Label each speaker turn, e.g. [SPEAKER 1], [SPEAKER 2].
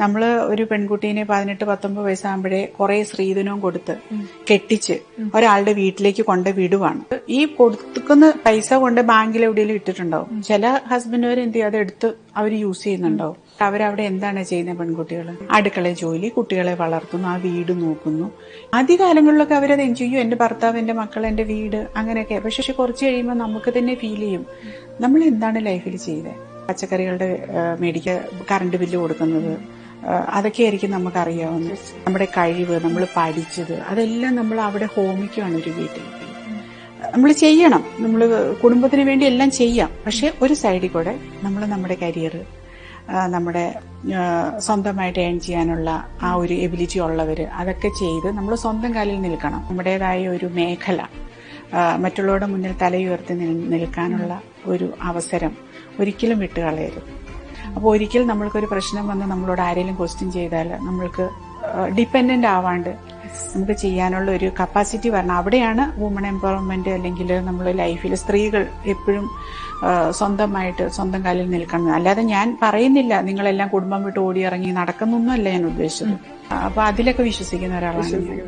[SPEAKER 1] നമ്മൾ ഒരു പെൺകുട്ടീനെ പതിനെട്ട് പത്തൊമ്പത് വയസ്സാകുമ്പോഴേ കുറെ സ്ത്രീധനവും കൊടുത്ത് കെട്ടിച്ച് ഒരാളുടെ വീട്ടിലേക്ക് കൊണ്ട് വിടുവാണ്. ഈ കൊടുക്കുന്ന പൈസ കൊണ്ട് ബാങ്കിൽ എവിടെയെങ്കിലും ഇട്ടിട്ടുണ്ടാവും. ചില ഹസ്ബൻഡുകാർ എന്ത് ചെയ്യും? അതെടുത്ത് അവർ യൂസ് ചെയ്യുന്നുണ്ടാവും. അവരവിടെ എന്താണ് ചെയ്യുന്ന പെൺകുട്ടികൾ അടുക്കള ജോലി കുട്ടികളെ വളർത്തുന്നു ആ വീട് നോക്കുന്നു. ആദ്യകാലങ്ങളിലൊക്കെ അവരത് എൻജോയ് ചെയ്യും? എന്റെ ഭർത്താവ് എന്റെ മക്കൾ എന്റെ വീട് അങ്ങനെയൊക്കെ. പക്ഷെ കുറച്ച് കഴിയുമ്പോൾ നമുക്ക് തന്നെ ഫീൽ ചെയ്യും. നമ്മൾ എന്താണ് ലൈഫിൽ ചെയ്തത് പച്ചക്കറികളുടെ മേടിക്ക കറണ്ട് ബില്ല് കൊടുക്കുന്നത്. അതൊക്കെയായിരിക്കും നമുക്കറിയാവുന്നത്. നമ്മുടെ കഴിവ് നമ്മൾ പഠിച്ചത് അതെല്ലാം നമ്മൾ അവിടെ ഹോമിക്കുകയാണ് ഒരു വീട്ടിൽ. നമ്മൾ ചെയ്യണം. നമ്മൾ കുടുംബത്തിന് വേണ്ടി എല്ലാം ചെയ്യാം. പക്ഷെ ഒരു സൈഡിൽ കൂടെ നമ്മൾ നമ്മുടെ കരിയർ നമ്മുടെ സ്വന്തമായിട്ട് ഏൺ ചെയ്യാനുള്ള ആ ഒരു എബിലിറ്റി ഉള്ളവർ അതൊക്കെ ചെയ്ത് നമ്മൾ സ്വന്തം കാലിൽ നിൽക്കണം. നമ്മുടേതായ ഒരു മേഖല മറ്റുള്ളവരുടെ മുന്നിൽ തലയുയർത്തി നിൽ- നിൽക്കാനുള്ള ഒരു അവസരം ഒരിക്കലും വിട്ടുകളയരുത്. അപ്പോൾ ഒരിക്കൽ നമ്മൾക്കൊരു പ്രശ്നം വന്ന് നമ്മളോട് ആരെങ്കിലും ക്വസ്റ്റ്യൻ ചെയ്താൽ നമ്മൾക്ക് ഡിപ്പെൻഡന്റ് ആവാണ്ട് നമുക്ക് ചെയ്യാനുള്ള ഒരു കപ്പാസിറ്റി വരണം. അവിടെയാണ് വുമൺ എംപവർമെന്റ് അല്ലെങ്കിൽ നമ്മൾ ലൈഫിൽ സ്ത്രീകൾ എപ്പോഴും സ്വന്തമായിട്ട് സ്വന്തം കാലിൽ നിൽക്കണം അല്ലാതെ ഞാൻ പറയുന്നില്ല നിങ്ങളെല്ലാം കുടുംബം വിട്ട് ഓടിയിറങ്ങി നടക്കുന്നൊന്നും അല്ല ഞാൻ ഉദ്ദേശിച്ചത്. അപ്പോൾ അതിലൊക്കെ വിശ്വസിക്കുന്ന ഒരാളാണ് ഞാൻ.